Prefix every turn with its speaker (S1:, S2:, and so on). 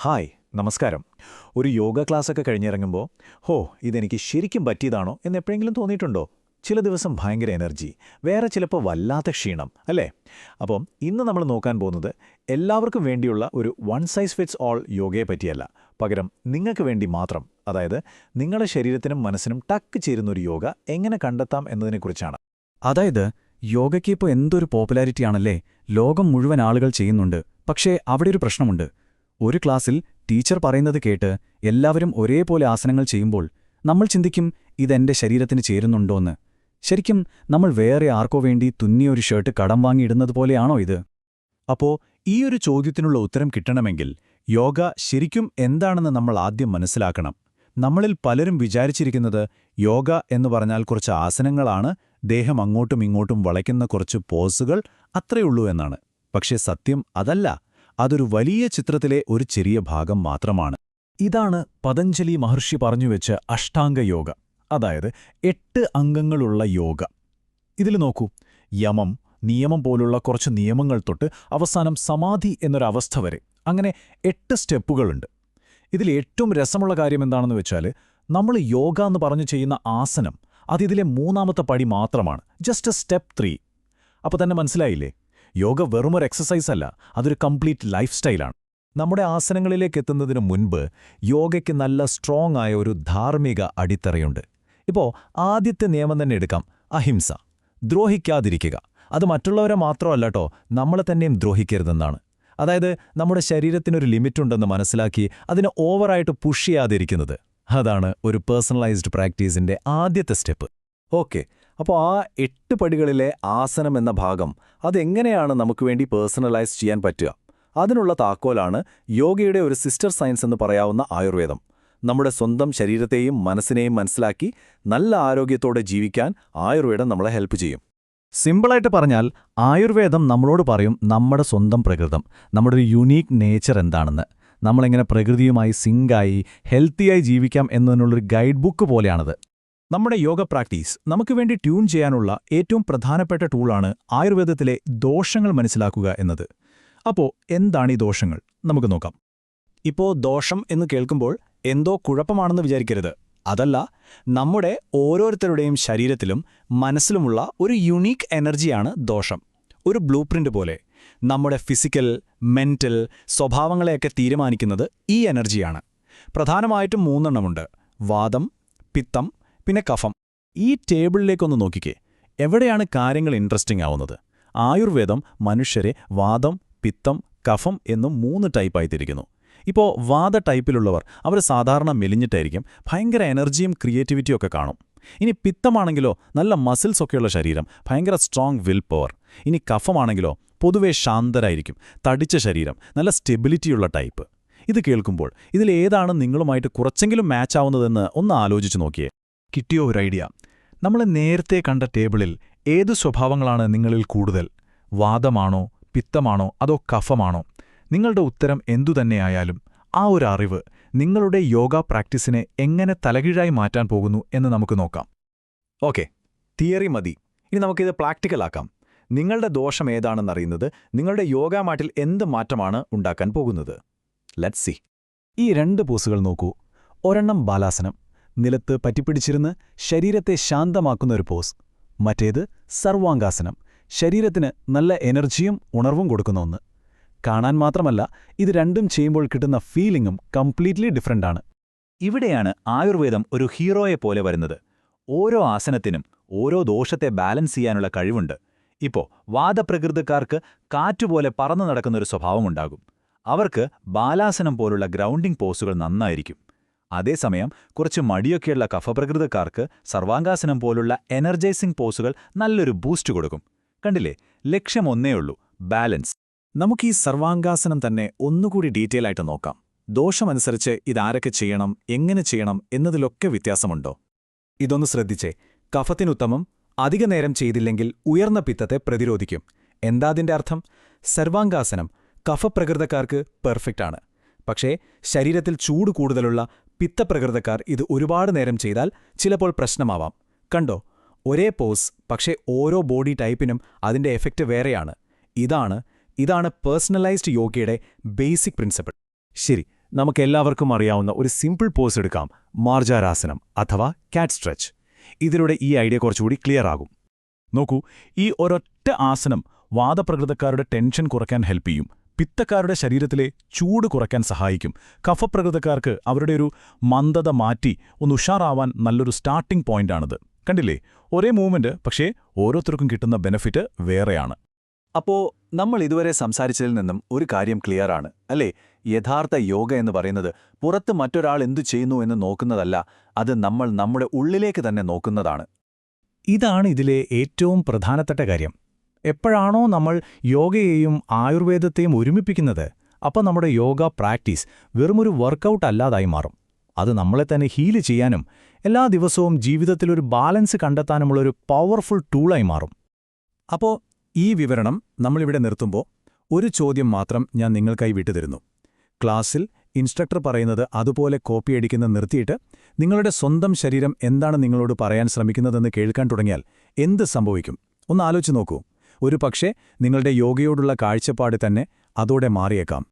S1: Hi നമസ്കാരം. ഒരു യോഗ ക്ലാസ്സൊക്കെ കഴിഞ്ഞിറങ്ങുമ്പോൾ ഹോ ഇതെനിക്ക് ശരിക്കും പറ്റിയതാണോ എന്ന് എപ്പോഴെങ്കിലും തോന്നിയിട്ടുണ്ടോ? ചില ദിവസം ഭയങ്കര എനർജി വേറെ ചിലപ്പോൾ വല്ലാത്ത ക്ഷീണം അല്ലേ? അപ്പം ഇന്ന് നമ്മൾ നോക്കാൻ പോകുന്നത് എല്ലാവർക്കും വേണ്ടിയുള്ള ഒരു വൺ സൈസ് ഫിറ്റ്സ് ഓൾ യോഗയെ പറ്റിയല്ല. പകരം നിങ്ങൾക്ക് വേണ്ടി മാത്രം അതായത് നിങ്ങളുടെ ശരീരത്തിനും മനസ്സിനും ടക്ക് ചേരുന്ന ഒരു യോഗ എങ്ങനെ കണ്ടെത്താം എന്നതിനെക്കുറിച്ചാണ്.
S2: അതായത് യോഗയ്ക്ക് ഇപ്പോൾ എന്തൊരു പോപ്പുലാരിറ്റിയാണല്ലേ? ലോകം മുഴുവൻ ആളുകൾ ചെയ്യുന്നുണ്ട്. പക്ഷേ അവിടെ ഒരു പ്രശ്നമുണ്ട്. ഒരു ക്ലാസ്സിൽ ടീച്ചർ പറയുന്നത് കേട്ട് എല്ലാവരും ഒരേപോലെ ആസനങ്ങൾ ചെയ്യുമ്പോൾ നമ്മൾ ചിന്തിക്കും ഇതെന്റെ ശരീരത്തിന് ചേരുന്നുണ്ടോന്ന്. ശരിക്കും നമ്മൾ വേറെ ആർക്കോ വേണ്ടി തുന്നിയൊരു ഷർട്ട് കടം വാങ്ങിയിടുന്നത് പോലെയാണോ ഇത്?
S1: അപ്പോ ഈ ഒരു ചോദ്യത്തിനുള്ള ഉത്തരം കിട്ടണമെങ്കിൽ യോഗ ശരിക്കും എന്താണെന്ന് നമ്മൾ ആദ്യം മനസ്സിലാക്കണം. നമ്മളിൽ പലരും വിചാരിച്ചിരിക്കുന്നത് യോഗ എന്ന് പറഞ്ഞാൽ കുറച്ച് ആസനങ്ങളാണ് ദേഹം അങ്ങോട്ടും ഇങ്ങോട്ടും വളയ്ക്കുന്ന കുറച്ച് പോസുകൾ അത്രയുള്ളൂ എന്നാണ്. പക്ഷേ സത്യം അതല്ല. അതൊരു വലിയ ചിത്രത്തിലെ ഒരു ചെറിയ ഭാഗം മാത്രമാണ്. ഇതാണ് പതഞ്ജലി മഹർഷി പറഞ്ഞുവെച്ച അഷ്ടാംഗ യോഗ അതായത് എട്ട് അംഗങ്ങളുള്ള യോഗ. ഇതിൽ നോക്കൂ യമം നിയമം പോലുള്ള കുറച്ച് നിയമങ്ങൾ തൊട്ട് അവസാനം സമാധി എന്നൊരവസ്ഥ വരെ അങ്ങനെ എട്ട് സ്റ്റെപ്പുകളുണ്ട്. ഇതിൽ ഏറ്റവും രസമുള്ള കാര്യം എന്താണെന്ന് വെച്ചാൽ നമ്മൾ യോഗ എന്ന് പറഞ്ഞു ചെയ്യുന്ന ആസനം അതിതിലെ മൂന്നാമത്തെ പടി മാത്രമാണ് ജസ്റ്റ് സ്റ്റെപ്പ് ത്രീ അപ്പോൾ തന്നെ മനസ്സിലായില്ലേ? യോഗ വെറുമൊരു എക്സസൈസ് അല്ല അതൊരു കംപ്ലീറ്റ് ലൈഫ് സ്റ്റൈലാണ് നമ്മുടെ ആസനങ്ങളിലേക്ക് എത്തുന്നതിനു മുൻപ് യോഗയ്ക്ക് നല്ല സ്ട്രോങ് ആയ ഒരു ധാർമ്മിക അടിത്തറയുണ്ട്. ഇപ്പോ ആദ്യത്തെ നിയമം തന്നെ എടുക്കാം അഹിംസ. ദ്രോഹിക്കാതിരിക്കുക. അത് മറ്റുള്ളവരെ മാത്രമല്ല കേട്ടോ നമ്മളെ തന്നെയും ദ്രോഹിക്കരുതെന്നാണ്. അതായത് നമ്മുടെ ശരീരത്തിനൊരു ലിമിറ്റുണ്ടെന്ന് മനസ്സിലാക്കി അതിനെ ഓവറായിട്ട് പുഷ് ചെയ്യാതിരിക്കുന്നത്. അതാണ് ഒരു പേഴ്സണലൈസ്ഡ് പ്രാക്ടീസിന്റെ ആദ്യത്തെ സ്റ്റെപ്പ്. ഓക്കെ അപ്പോൾ ആ എട്ട് പടികളിലെ ആസനം എന്ന ഭാഗം അതെങ്ങനെയാണ് നമുക്ക് വേണ്ടി പേഴ്സണലൈസ് ചെയ്യാൻ പറ്റുക? അതിനുള്ള താക്കോലാണ് യോഗയുടെ ഒരു സിസ്റ്റർ സയൻസ് എന്ന് പറയാവുന്ന ആയുർവേദം. നമ്മുടെ സ്വന്തം ശരീരത്തെയും മനസ്സിനെയും മനസ്സിലാക്കി നല്ല ആരോഗ്യത്തോടെ ജീവിക്കാൻ ആയുർവേദം നമ്മളെ ഹെൽപ്പ് ചെയ്യും. സിമ്പിളായിട്ട് പറഞ്ഞാൽ ആയുർവേദം നമ്മളോട് പറയും നമ്മുടെ സ്വന്തം പ്രകൃതം നമ്മുടെ ഒരു യുണീക്ക് നേച്ചർ എന്താണെന്ന്. നമ്മളെങ്ങനെ പ്രകൃതിയുമായി സിങ്കായി ഹെൽത്തിയായി ജീവിക്കാം എന്നതിനുള്ളൊരു ഗൈഡ് ബുക്ക് പോലെയാണത്. നമ്മുടെ യോഗ പ്രാക്ടീസ് നമുക്ക് വേണ്ടി ട്യൂൺ ചെയ്യാനുള്ള ഏറ്റവും പ്രധാനപ്പെട്ട ടൂളാണ് ആയുർവേദത്തിലെ ദോഷങ്ങൾ മനസ്സിലാക്കുക എന്നത്. അപ്പോ എന്താണ് ഈ ദോഷങ്ങൾ? നമുക്ക് നോക്കാം. ഇപ്പോ ദോഷം എന്ന് കേൾക്കുമ്പോൾ എന്തോ കുഴപ്പമാണെന്ന് വിചാരിക്കരുത്. അതല്ല നമ്മുടെ ഓരോരുത്തരുടെയും ശരീരത്തിലും മനസ്സിലുമുള്ള ഒരു യുണീക്ക് എനർജിയാണ് ദോഷം. ഒരു ബ്ലൂ പോലെ നമ്മുടെ ഫിസിക്കൽ മെന്റൽ സ്വഭാവങ്ങളെയൊക്കെ തീരുമാനിക്കുന്നത് ഈ എനർജിയാണ്. പ്രധാനമായിട്ടും മൂന്നെണ്ണമുണ്ട്. വാദം പിത്തം പിന്നെ കഫം. ഈ ടേബിളിലേക്കൊന്ന് നോക്കിക്കേ. എവിടെയാണ് കാര്യങ്ങൾ ഇൻട്രസ്റ്റിംഗ് ആവുന്നത്? ആയുർവേദം മനുഷ്യരെ വാദം പിത്തം കഫം എന്നും മൂന്ന് ടൈപ്പായി തിരിക്കുന്നു ഇപ്പോൾ വാദ ടൈപ്പിലുള്ളവർ അവർ സാധാരണ മെലിഞ്ഞിട്ടായിരിക്കും ഭയങ്കര എനർജിയും ക്രിയേറ്റിവിറ്റിയും ഒക്കെ കാണും. ഇനി പിത്തമാണെങ്കിലോ നല്ല മസിൽസ് ഒക്കെയുള്ള ശരീരം ഭയങ്കര സ്ട്രോങ് വിൽ പവർ ഇനി കഫമാണെങ്കിലോ പൊതുവേ ശാന്തരായിരിക്കും തടിച്ച ശരീരം നല്ല സ്റ്റെബിലിറ്റിയുള്ള ടൈപ്പ് ഇത് കേൾക്കുമ്പോൾ ഇതിലേതാണ് നിങ്ങളുമായിട്ട് കുറച്ചെങ്കിലും മാച്ച് ആവുന്നതെന്ന് ഒന്ന് ആലോചിച്ചു നോക്കിയേ. കിട്ടിയോ ഒരു ഐഡിയ. നമ്മൾ നേരത്തെ കണ്ട ടേബിളിൽ ഏതു സ്വഭാവങ്ങളാണ് നിങ്ങളിൽ കൂടുതൽ? വാദമാണോ പിത്തമാണോ അതോ കഫമാണോ? നിങ്ങളുടെ ഉത്തരം എന്തുതന്നെയായാലും ആ ഒരു അറിവ് നിങ്ങളുടെ യോഗ പ്രാക്ടീസിനെ എങ്ങനെ തലകീഴായി മാറ്റാൻ പോകുന്നു എന്ന് നമുക്ക് നോക്കാം. ഓക്കെ തിയറി മതി. ഇനി നമുക്കിത് പ്രാക്ടിക്കലാക്കാം നിങ്ങളുടെ ദോഷം ഏതാണെന്നറിയുന്നത് നിങ്ങളുടെ യോഗ മാറ്റിൽ എന്ത് മാറ്റമാണ് ഉണ്ടാക്കാൻ പോകുന്നത്? ലെറ്റ് സി ഈ രണ്ട് പോസുകൾ നോക്കൂ. ഒരെണ്ണം ബാലാസനം നിലത്ത് പറ്റിപ്പിടിച്ചിരുന്ന് ശരീരത്തെ ശാന്തമാക്കുന്ന ഒരു പോസ്. മറ്റേത് സർവാംഗാസനം. ശരീരത്തിന് നല്ല എനർജിയും ഉണർവും കൊടുക്കുന്ന ഒന്ന്. കാണാൻ മാത്രമല്ല ഇത് രണ്ടും ചെയ്യുമ്പോൾ കിട്ടുന്ന ഫീലിംഗും കംപ്ലീറ്റ്ലി ഡിഫറന്റാണ് ഇവിടെയാണ് ആയുർവേദം ഒരു ഹീറോയെ പോലെ വരുന്നത്. ഓരോ ആസനത്തിനും ഓരോ ദോഷത്തെ ബാലൻസ് ചെയ്യാനുള്ള കഴിവുണ്ട്. ഇപ്പോ വാദപ്രകൃതക്കാർക്ക് കാറ്റുപോലെ പറന്നു നടക്കുന്നൊരു സ്വഭാവമുണ്ടാകും. അവർക്ക് ബാലാസനം പോലുള്ള ഗ്രൗണ്ടിംഗ് പോസുകൾ നന്നായിരിക്കും. അതേസമയം കുറച്ച് മടിയൊക്കെയുള്ള കഫപ്രകൃതക്കാർക്ക് സർവാംഗാസനം പോലുള്ള എനർജൈസിംഗ് പോസുകൾ നല്ലൊരു ബൂസ്റ്റ് കൊടുക്കും. കണ്ടില്ലേ? ലക്ഷ്യം ഒന്നേയുള്ളൂ ബാലൻസ്. നമുക്ക് ഈ സർവാംഗാസനം തന്നെ ഒന്നുകൂടി ഡീറ്റെയിൽ ആയിട്ട് നോക്കാം. ദോഷമനുസരിച്ച് ഇതാരൊക്കെ ചെയ്യണം എങ്ങനെ ചെയ്യണം എന്നതിലൊക്കെ വ്യത്യാസമുണ്ടോ? ഇതൊന്ന് ശ്രദ്ധിച്ചേ. കഫത്തിനുത്തമം അധിക നേരം ചെയ്തില്ലെങ്കിൽ ഉയർന്ന പിത്തത്തെ പ്രതിരോധിക്കും. എന്താതിന്റെ അർത്ഥം? സർവാംഗാസനം കഫപ്രകൃതക്കാർക്ക് പെർഫെക്റ്റാണ്. പക്ഷേ ശരീരത്തിൽ ചൂട് കൂടുതലുള്ള പിത്തപ്രകൃതക്കാർ ഇത് ഒരുപാട് നേരം ചെയ്താൽ ചിലപ്പോൾ പ്രശ്നമാവാം. കണ്ടോ? ഒരേ പോസ് പക്ഷേ ഓരോ ബോഡി ടൈപ്പിനും അതിന്റെ എഫക്റ്റ് വേറെയാണ്. ഇതാണ് ഇതാണ് പേഴ്സണലൈസ്ഡ് യോഗയുടെ ബേസിക് പ്രിൻസിപ്പിൾ. ശരി നമുക്കെല്ലാവർക്കും അറിയാവുന്ന ഒരു സിമ്പിൾ പോസ് എടുക്കാം. മാർജാരാസനം അഥവാ കാറ്റ് സ്ട്രെച്ച്. ഇതിലൂടെ ഈ ഐഡിയ കുറച്ചുകൂടി ക്ലിയർ ആകും. നോക്കൂ ഈ ഒരൊറ്റ ആസനം വാദപ്രകൃതക്കാരുടെ ടെൻഷൻ കുറയ്ക്കാൻ ഹെൽപ്പ് ചെയ്യും. പിത്തക്കാരുടെ ശരീരത്തിലെ ചൂട് കുറയ്ക്കാൻ സഹായിക്കും. കഫപ്രകൃതക്കാർക്ക് അവരുടെ ഒരു മന്ദത മാറ്റി ഒന്ന് ഉഷാറാവാൻ നല്ലൊരു സ്റ്റാർട്ടിംഗ് പോയിന്റാണിത് കണ്ടില്ലേ? ഒരേ മൂവ്മെന്റ് പക്ഷേ ഓരോരുത്തർക്കും കിട്ടുന്ന ബെനഫിറ്റ് വേറെയാണ്.
S2: അപ്പോ നമ്മൾ ഇതുവരെ സംസാരിച്ചതിൽ നിന്നും ഒരു കാര്യം ക്ലിയറാണ് അല്ലേ? യഥാർത്ഥ യോഗ എന്ന് പറയുന്നത് പുറത്ത് മറ്റൊരാൾ എന്തു ചെയ്യുന്നു എന്ന് നോക്കുന്നതല്ല അത് നമ്മൾ നമ്മുടെ ഉള്ളിലേക്ക് തന്നെ നോക്കുന്നതാണ്.
S1: ഇതാണ് ഇതിലെ ഏറ്റവും പ്രധാനപ്പെട്ട കാര്യം. എപ്പോഴാണോ നമ്മൾ യോഗയെയും ആയുർവേദത്തെയും ഒരുമിപ്പിക്കുന്നത് അപ്പോൾ നമ്മുടെ യോഗ പ്രാക്ടീസ് വെറുമൊരു വർക്കൗട്ട് അല്ലാതായി മാറും. അത് നമ്മളെ തന്നെ ഹീൽ ചെയ്യാനും എല്ലാ ദിവസവും ജീവിതത്തിലൊരു ബാലൻസ് കണ്ടെത്താനുമുള്ള ഒരു പവർഫുൾ ടൂളായി മാറും. അപ്പോൾ ഈ വിവരണം നമ്മളിവിടെ നിർത്തുമ്പോൾ ഒരു ചോദ്യം മാത്രം ഞാൻ നിങ്ങൾക്കായി വിട്ടുതരുന്നു. ക്ലാസ്സിൽ ഇൻസ്ട്രക്ടർ പറയുന്നത് അതുപോലെ കോപ്പിയടിക്കുന്ന നിർത്തിയിട്ട് നിങ്ങളുടെ സ്വന്തം ശരീരം എന്താണ് നിങ്ങളോട് പറയാൻ ശ്രമിക്കുന്നതെന്ന് കേൾക്കാൻ തുടങ്ങിയാൽ എന്ത് സംഭവിക്കും? ഒന്ന് ആലോചിച്ച് നോക്കൂ. ഒരു നിങ്ങളുടെ യോഗയോടുള്ള കാഴ്ചപ്പാട് തന്നെ അതോടെ മാറിയേക്കാം.